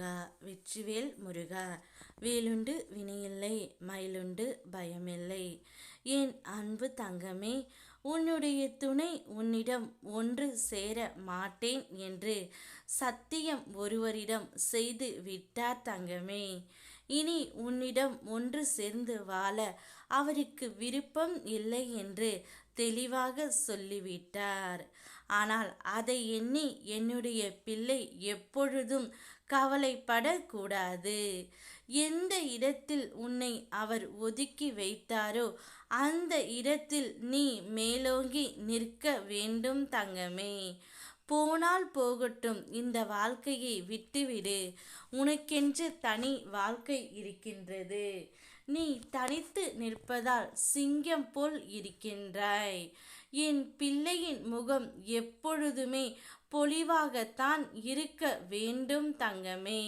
முருகா வெற்றிவேல் முருகா. வேலுண்டு வினையில்லை மயிலுண்டு பயமில்லை. என் அன்பு தங்கமே உன்னுடைய துணை உன்னிடம் ஒன்று சேர மாட்டேன் என்று சத்தியம் ஒருவரிடம் செய்து விட்டார் தங்கமே. இனி உன்னிடம் ஒன்று சேர்ந்து வாழ அவருக்கு விருப்பம் இல்லை என்று தெளிவாக சொல்லிவிட்டார். ஆனால் அதை எண்ணி என்னுடைய பிள்ளை எப்பொழுதும் கவலைப்படக்கூடாது. எந்த இடத்தில் உன்னை அவர் ஒதுக்கி வைத்தாரோ அந்த இடத்தில் நீ மேலோங்கி நிற்க வேண்டும் தங்கமே. போனால் போகட்டும் இந்த வாழ்க்கையை விட்டுவிடு. உனக்கென்று தனி வாழ்க்கை இருக்கின்றது. நீ தனித்து நிற்பதால் சிங்கம் போல் இருக்கின்றாய். என் பிள்ளையின் முகம் எப்பொழுதுமே பொலிவாகத்தான் இருக்க வேண்டும் தங்கமே.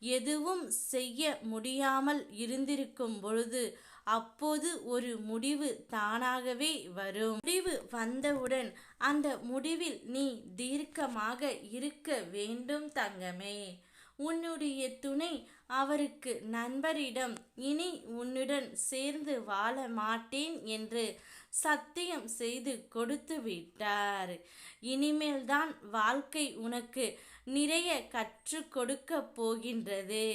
எதுவும் செய்ய முடியாமல் இருந்திருக்கும் பொழுது அப்போது ஒரு முடிவு தானாகவே வரும். முடிவு வந்தவுடன் அந்த முடிவில் நீ தீர்க்கமாக இருக்க வேண்டும் தங்கமே. உன்னுடைய துணை அவருக்கு நண்பரிடம் இனி உன்னுடன் சேர்ந்து வாழ மாட்டேன் என்று சத்தியம் செய்து கொடுத்து விட்டார். இனிமேல்தான் வாழ்க்கை உனக்கு நிறைய கற்றுக் கொடுக்க போகின்றது.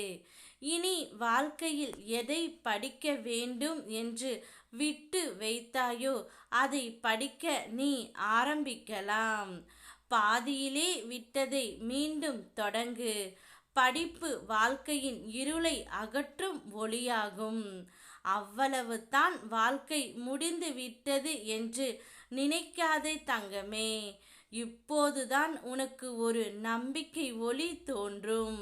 இனி வாழ்க்கையில் எதை படிக்க வேண்டும் என்று விட்டு வைத்தாயோ அதை படிக்க நீ ஆரம்பிக்கலாம். பாதியிலே விட்டதை மீண்டும் தொடங்கு. படிப்பு வாழ்க்கையின் இருளை அகற்றும் ஒளியாகும். அவ்வளவு தான் வாழ்க்கை முடிந்து விட்டது என்று நினைக்காதே தங்கமே. இப்போதுதான் உனக்கு ஒரு நம்பிக்கை ஒளி தோன்றும்.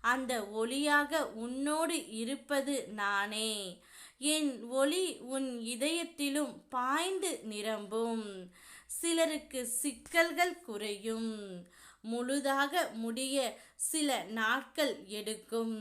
அந்த ஒளியாக உன்னோடு இருப்பது நானே. என் ஒளி உன் இதயத்திலும் பாய்ந்து நிரம்பும். சிலருக்கு சிக்கல்கள் குறையும். முழுதாக முடிய சில நாட்கள் எடுக்கும்.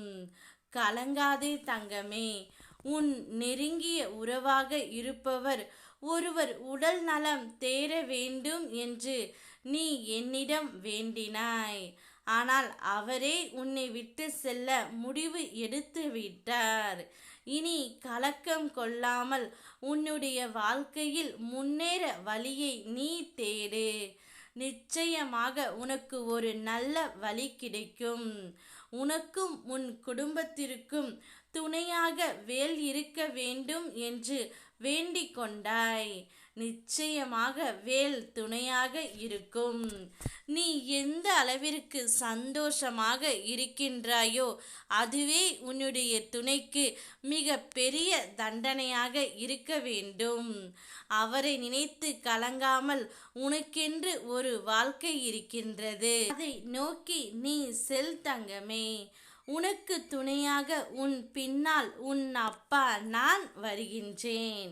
கலங்காதே தங்கமே உன் நெருங்கிய உறவாக இருப்பவர் ஒருவர் உடல் நலம் தேர வேண்டும் என்று நீ என்னிடம் வேண்டினாய். ஆனால் அவரே உன்னை விட்டு செல்ல முடிவு எடுத்து விட்டார். இனி கலக்கம் கொள்ளாமல் உன்னுடைய வாழ்க்கையில் முன்னேற வழியை நீ தேடு. நிச்சயமாக உனக்கு ஒரு நல்ல வழி கிடைக்கும். உனக்கும் உன் குடும்பத்திற்கும் துணையாக வேல் இருக்க வேண்டும் என்று வேண்டிக் கொண்டாய். நிச்சயமாக வேல் துணையாக இருக்கும். நீ எந்த அளவிற்கு சந்தோஷமாக இருக்கின்றாயோ அதுவே உன்னுடைய துணைக்கு மிக பெரிய தண்டனையாக இருக்க வேண்டும். அவரை நினைத்து கலங்காமல் உனக்கென்று ஒரு வாழ்க்கை இருக்கின்றது. அதை நோக்கி நீ செல் தங்கமே. உனக்கு துணையாக உன் பின்னால் உன் அப்பா நான் வருகின்றேன்.